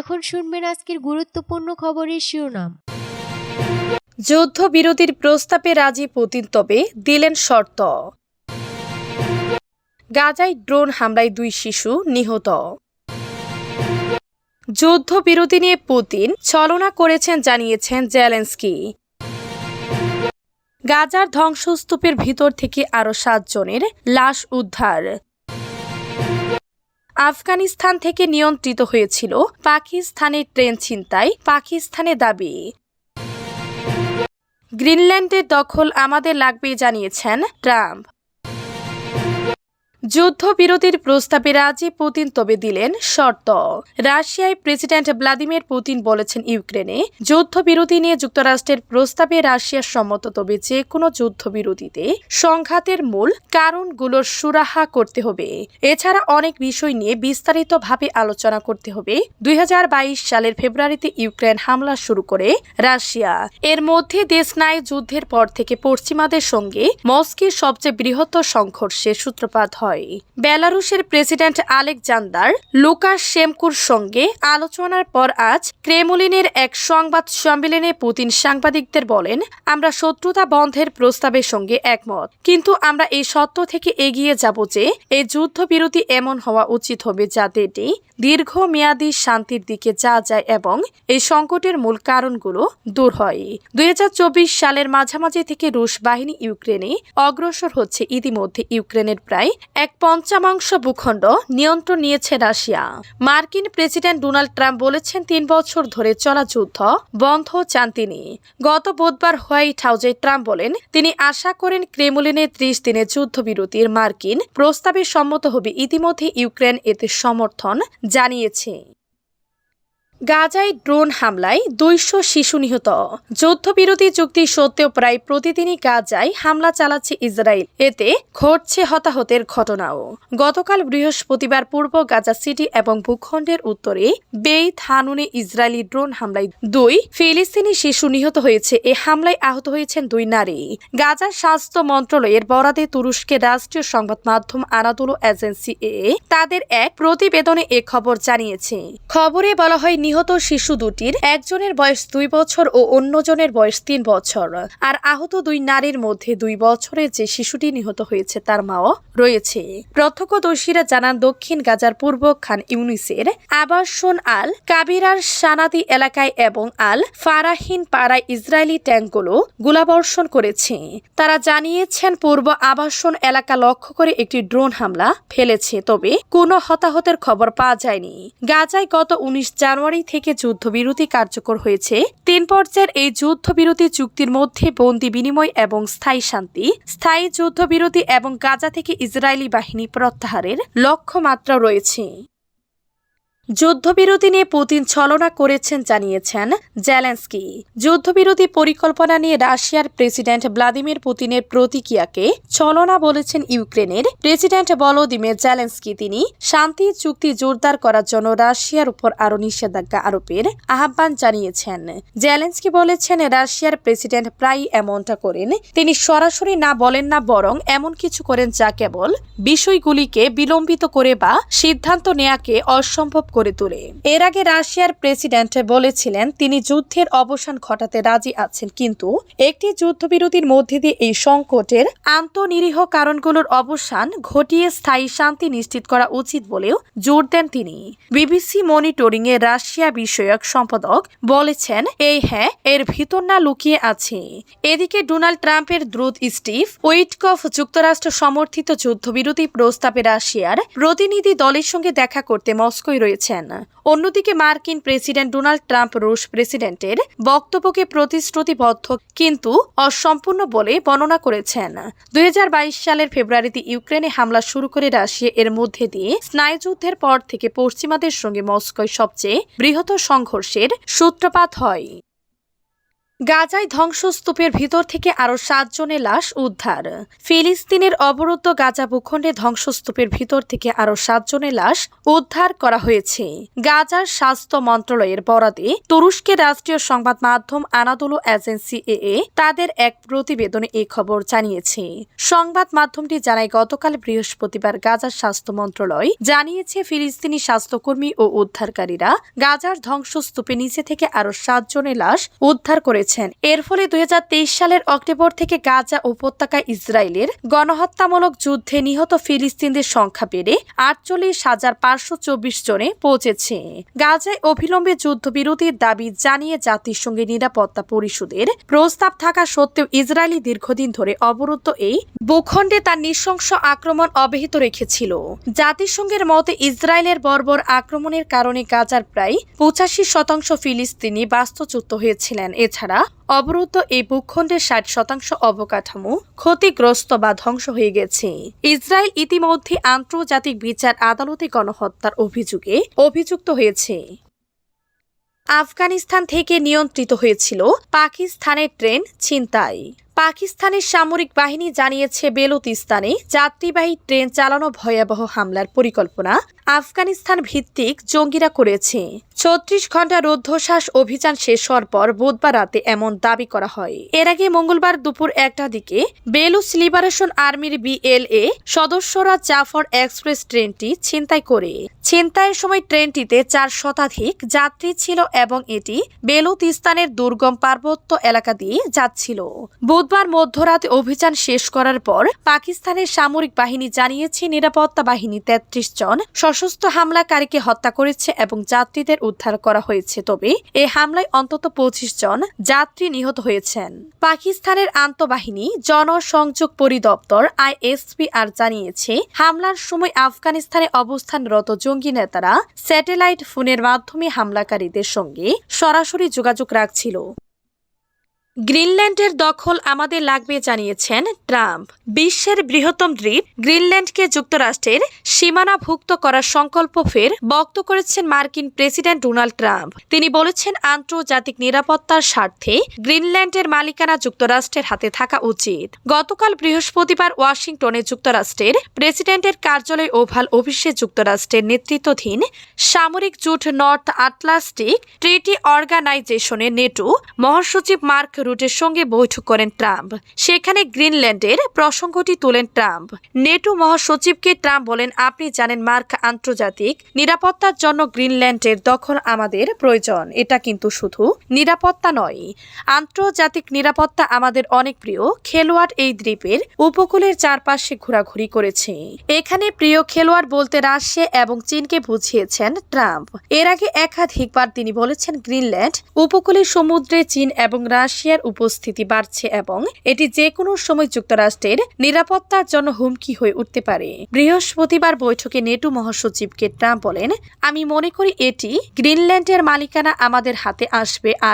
এখন শুনবেন আজকের গুরুত্বপূর্ণ খবরের শিরোনাম। যুদ্ধবিরতির প্রস্তাবে রাজি পুতিন তবে দিলেন শর্ত। গাজায় ড্রোন হামলায় দুই শিশু নিহত। যুদ্ধবিরতি নিয়ে পুতিন ছলনা করেছেন, জানিয়েছেন জেলেন্সকি। গাজার ধ্বংসস্তূপের ভিতর থেকে আরও সাতজনের লাশ উদ্ধার। আফগানিস্তান থেকে নিয়ন্ত্রিত হয়েছিল পাকিস্তানের ট্রেন ছিনতাই, পাকিস্তানে দাবি। গ্রিনল্যান্ডের দখল আমাদের লাগবে জানিয়েছেন ট্রাম্প। যুদ্ধবিরতির প্রস্তাবে রাজি পুতিন তবে দিলেন শর্ত। রাশিয়ায় প্রেসিডেন্ট ভ্লাদিমির পুতিন বলেছেন ইউক্রেনে যুদ্ধবিরতি নিয়ে যুক্তরাষ্ট্রের প্রস্তাবে রাশিয়া সম্মত, তবে যে কোনো যুদ্ধবিরতিতে সংঘাতের মূল কারণগুলোর সুরাহা করতে হবে। এছাড়া অনেক বিষয় নিয়ে বিস্তারিতভাবে আলোচনা করতে হবে। দুই হাজার বাইশ সালের ফেব্রুয়ারিতে ইউক্রেন হামলা শুরু করে রাশিয়া। এর মধ্যে দেশনায় যুদ্ধের পর থেকে পশ্চিমাদের সঙ্গে মস্কির সবচেয়ে বৃহত্তর সংঘর্ষের সূত্রপাত হয়। বেলারুশের প্রেসিডেন্ট আলেকজান্ডার লুকাস শেমকুর সঙ্গে আলোচনার পর আজ ক্রেমলিনের এক সংবাদ সম্মেলনে পুতিন সাংবাদিকদের বলেন, আমরা শত্রুতা বন্ধের প্রস্তাবের সঙ্গে একমত। কিন্তু আমরা এই সত্য থেকে এগিয়ে যাব যে, এই যুদ্ধবিরতি এমন হওয়া উচিত হবে যাতে এটি দীর্ঘমেয়াদী শান্তির দিকে যা যায় এবং এই সংকটের মূল কারণগুলো দূর হয়। দুই হাজার চব্বিশ সালের মাঝামাঝি থেকে রুশ বাহিনী ইউক্রেনে অগ্রসর হচ্ছে। ইতিমধ্যে ইউক্রেনের প্রায় এক পঞ্চমাংশ ভূখণ্ড নিয়ন্ত্রণ নিয়েছে রাশিয়া। মার্কিন প্রেসিডেন্ট ডোনাল্ড ট্রাম্প বলেছেন তিন বছর ধরে চলা যুদ্ধ বন্ধ চান তিনি। গত বুধবার হোয়াইট হাউসে ট্রাম্প বলেন, তিনি আশা করেন ক্রেমলিনে ত্রিশ দিনে যুদ্ধবিরতির মার্কিন প্রস্তাবে সম্মত হবে। ইতিমধ্যে ইউক্রেন এতে সমর্থন জানিয়েছে। গাজায় ড্রোন হামলায় দুইশো শিশু নিহত। যুদ্ধবিরতি চুক্তি সত্ত্বেও প্রায় প্রতিদিনই গাজায় হামলা চালাচ্ছে ইসরায়েল। এতে ঘটছে হতাহতের ঘটনাও। গতকাল বৃহস্পতিবার পূর্ব গাজা সিটি এবং ভূখণ্ডের উত্তরে বেই থানুনে ইসরায়েলি ড্রোন হামলায় দুই ফিলিস্তিনি শিশু নিহত হয়েছে। এ হামলায় আহত হয়েছেন দুই নারী। গাজার স্বাস্থ্য মন্ত্রণালয়ের বরাদে তুরস্কের রাষ্ট্রীয় সংবাদ মাধ্যম আনাদুলো এজেন্সি এ তাদের এক প্রতিবেদনে এ খবর জানিয়েছে। খবরে বলা হয় নিহত শিশু দুটির একজনের বয়স দুই বছর ও অন্যজনের বয়স তিন বছর। আর আহত দুই নারীর মধ্যে দুই বছরের যে শিশুটি নিহত হয়েছে, তার মাও রয়েছে। প্রত্যক্ষদর্শীরা জানান, দক্ষিণ গাজার পূর্ব খান ইউনিসের আবাসন আল কাবিরার সানাদি এলাকায় এবং আল ফারাহিন পাড়ায় ইসরায়েলি ট্যাঙ্কগুলো গোলাবর্ষণ করেছে। তারা জানিয়েছেন, পূর্ব আবাসন এলাকা লক্ষ্য করে একটি ড্রোন হামলা ফেলেছে, তবে কোনো হতাহতের খবর পাওয়া যায়নি। গাজায় গত উনিশ জানুয়ারি থেকে যুদ্ধবিরতি কার্যকর হয়েছে। তিন পর্যায়ের এই যুদ্ধবিরতি চুক্তির মধ্যে বন্দি বিনিময় এবং স্থায়ী শান্তি, স্থায়ী যুদ্ধবিরতি এবং গাজা থেকে ইসরায়েলি বাহিনী প্রত্যাহারের লক্ষ্যমাত্রা রয়েছে। যুদ্ধবিরতি নিয়ে পুতিন ছলনা করেছেন, জানিয়েছেন জেলেন্সকি। যুদ্ধবিরতি পরিকল্পনা নিয়ে রাশিয়ার প্রেসিডেন্ট ভ্লাদিমির পুতিনের প্রতিক্রিয়াকে ছলনা বলেছেন ইউক্রেনের প্রেসিডেন্ট ভলোদিমির জেলেন্সকি। তিনি শান্তি, চুক্তি জোরদার করার জন্য রাশিয়ার উপর আরও নিষেধাজ্ঞা আরোপের আহ্বান জানিয়েছেন। জেলেন্সকি বলেছেন, রাশিয়ার প্রেসিডেন্ট প্রায়ই এমনটা করেন। তিনি সরাসরি না বলেন না, বরং এমন কিছু করেন যা কেবল বিষয়গুলিকে বিলম্বিত করে বা সিদ্ধান্ত নেয়াকে অসম্ভব করে তোলে। এর আগে রাশিয়ার প্রেসিডেন্ট বলেছিলেন, তিনি যুদ্ধের অবসান ঘটাতে রাজি আছেন, কিন্তু একটি যুদ্ধবিরতির মধ্যে দিয়ে এই সংকটের আন্তনিরীহ কারণগুলোর অবসান ঘটিয়ে স্থায়ী শান্তি নিশ্চিত করা উচিত বলেও জোর দেন তিনি। বিবিসি মনিটরিং এ রাশিয়া বিষয়ক সম্পাদক বলেছেন, এই হ্যাঁ এর ভিতর না লুকিয়ে আছে। এদিকে ডোনাল্ড ট্রাম্পের দ্রুত স্টিভ উইটকফ যুক্তরাষ্ট্র সমর্থিত যুদ্ধবিরতি প্রস্তাবে রাশিয়ার প্রতিনিধি দলের সঙ্গে দেখা করতে মস্কোয় রয়েছেন অন্যদিকে মার্কিন প্রেসিডেন্ট ডোনাল্ড ট্রাম্প রুশ প্রেসিডেন্টের বক্তব্যকে প্রতিশ্রুতিবদ্ধ কিন্তু অসম্পূর্ণ বলে বর্ণনা করেছেন। দুই হাজার বাইশ সালের ফেব্রুয়ারিতে ইউক্রেনে হামলা শুরু করে রাশিয়া এর মধ্যে দিয়ে স্নায়ুযুদ্ধের পর থেকে পশ্চিমাদের সঙ্গে মস্কোয় সবচেয়ে বৃহৎ সংঘর্ষের সূত্রপাত হয়। গাজায় ধ্বংসস্তূপের ভিতর থেকে আরও সাতজনের লাশ উদ্ধার। ফিলিস্তিনের অবরুদ্ধ গাজা ভূখণ্ডে ধ্বংসস্তূপের ভিতর থেকে আরও সাতজনের লাশ উদ্ধার করা হয়েছে। গাজার স্বাস্থ্য মন্ত্রণালয়ের বরাদে তুরস্কের রাষ্ট্রীয় সংবাদ মাধ্যম আনাদুলু এজেন্সি এ তাদের এক প্রতিবেদনে এই খবর জানিয়েছে। সংবাদ মাধ্যমটি জানায়, গতকাল বৃহস্পতিবার গাজার স্বাস্থ্য মন্ত্রণালয় জানিয়েছে, ফিলিস্তিনি স্বাস্থ্যকর্মী ও উদ্ধারকারীরা গাজার ধ্বংসস্তূপে নিচে থেকে আরও সাতজনের লাশ উদ্ধার করেছেন। এর ফলে দুই হাজার তেইশ সালের অক্টোবর থেকে গাজা উপত্যকায় ইসরায়েলের গণহত্যামূলক যুদ্ধে নিহত ফিলিস্তিনদের সংখ্যা বেড়ে আটচল্লিশ হাজার পাঁচশো চব্বিশ জনে পৌঁছেছে। গাজায় অবিলম্বে যুদ্ধবিরতির দাবি জানিয়ে জাতিসংঘের নিরাপত্তা পরিষদের প্রস্তাব থাকা সত্ত্বেও ইসরায়েলি দীর্ঘদিন ধরে অবরুদ্ধ এই ভূখণ্ডে তার নৃশংস আক্রমণ অব্যাহত রেখেছিল। জাতিসংঘের মতে ইসরায়েলের বর্বর আক্রমণের কারণে গাজার প্রায় পঁচাশি শতাংশ ফিলিস্তিনি বাস্তুচ্যুত হয়েছিলেন। এছাড়া অবরুদ্ধ এই ভূখণ্ডের ষাট শতাংশ অবকাঠামো ক্ষতিগ্রস্ত বা ধ্বংস হয়ে গেছে। ইসরায়েল ইতিমধ্যে আন্তর্জাতিক বিচার আদালতে গণহত্যার অভিযোগে অভিযুক্ত হয়েছে। আফগানিস্তান থেকে নিয়ন্ত্রিত হয়েছিল পাকিস্তানের ট্রেন ছিনতাই। পাকিস্তানের সামরিক বাহিনী জানিয়েছে বেলুতিস্তানে যাত্রীবাহী ট্রেন চালানো ভয়াবহ হামলার পরিকল্পনা আফগানিস্তান ভিত্তিক জঙ্গিরা করেছে। ছত্রিশ ঘণ্টা রুদ্ধশ্বাস অভিযান শেষ হওয়ার পর বুধবার রাতে এমন দাবি করা হয়। এর আগে মঙ্গলবার দুপুর একটা দিকে বেলুচ লিবারেশন আর্মির বিএলএ সদস্যরা জাফর এক্সপ্রেস ট্রেনটি ছিনতাই করে। ছিনতাইয়ের সময় ট্রেনটিতে চার শতাধিক যাত্রী ছিল এবং এটি বেলুতিস্তানের দুর্গম পার্বত্য এলাকা দিয়ে যাচ্ছিল। বুধবার মধ্যরাতে অভিযান শেষ করার পর পাকিস্তানের সামরিক বাহিনী জানিয়েছে, নিরাপত্তা বাহিনী তেত্রিশ জন সশস্ত্র হামলাকারীকে হত্যা করেছে এবং যাত্রীদের উদ্ধার করা হয়েছে। তবে এই হামলায় অন্তত পঁচিশ জন যাত্রী নিহত হয়েছেন। পাকিস্তানের আন্তঃবাহিনী জনসংযোগ পরিদপ্তর আইএসপি আর জানিয়েছে, হামলার সময় আফগানিস্তানে অবস্থানরত জঙ্গি নেতারা স্যাটেলাইট ফোনের মাধ্যমে হামলাকারীদের সঙ্গে সরাসরি যোগাযোগ রাখছিল। গ্রিনল্যান্ডের দখল আমাদের লাগবে জানিয়েছেন ট্রাম্প। বিশ্বের বৃহত্তম দ্বীপ গ্রিনল্যান্ডকে যুক্তরাষ্ট্রের সীমানাভুক্ত করার সংকল্প ফের ব্যক্ত করেছেন মার্কিন প্রেসিডেন্ট ডোনাল্ড ট্রাম্প। তিনি বলেছেন, আন্তর্জাতিক নিরাপত্তার স্বার্থে গ্রিনল্যান্ডের মালিকানা যুক্তরাষ্ট্রের হাতে থাকা উচিত। গতকাল বৃহস্পতিবার ওয়াশিংটনে যুক্তরাষ্ট্রের প্রেসিডেন্টের কার্যালয় ওভাল অফিসে যুক্তরাষ্ট্রের নেতৃত্বাধীন সামরিক জোট নর্থ আটলান্টিক ট্রিটি অর্গানাইজেশনের নেটো মহাসচিব মার্ক রুটের সঙ্গে বৈঠক করেন ট্রাম্প। সেখানে গ্রিনল্যান্ডের প্রসঙ্গটি তোলেন ট্রাম্প। নেটো মহাসচিবকে ট্রাম্প বলেন, আপনি জানেন, মার্ক আন্তর্জাতিক নিরাপত্তার জন্য গ্রিনল্যান্ডের দখল আমাদের প্রয়োজন। এটা কিন্তু শুধু নিরাপত্তা নয়। আন্তর্জাতিক নিরাপত্তা আমাদের অনেক প্রিয়। খেলোয়াড় এই দ্বীপের উপকূলের চারপাশে ঘোরাঘুরি করেছে। এখানে প্রিয় খেলোয়াড় বলতে রাশিয়া এবং চীনকে বুঝিয়েছেন ট্রাম্প। এর আগে একাধিকবার তিনি বলেছেন, গ্রিনল্যান্ড উপকূলীয় সমুদ্রে চীন এবং রাশিয়ার উপস্থিতি বাড়ছে এবং এটি যে কোনো সময় যুক্তরাষ্ট্রের নিরাপত্তার জন্য হুমকি হয়ে উঠতে পারে। বৃহস্পতিবার বৈঠকে নেটো মহাসচিবকে ট্রাম্প বলেন, আমি মনে করি এটি গ্রিনল্যান্ডের মালিকানা আমাদের হাতে আসবে আর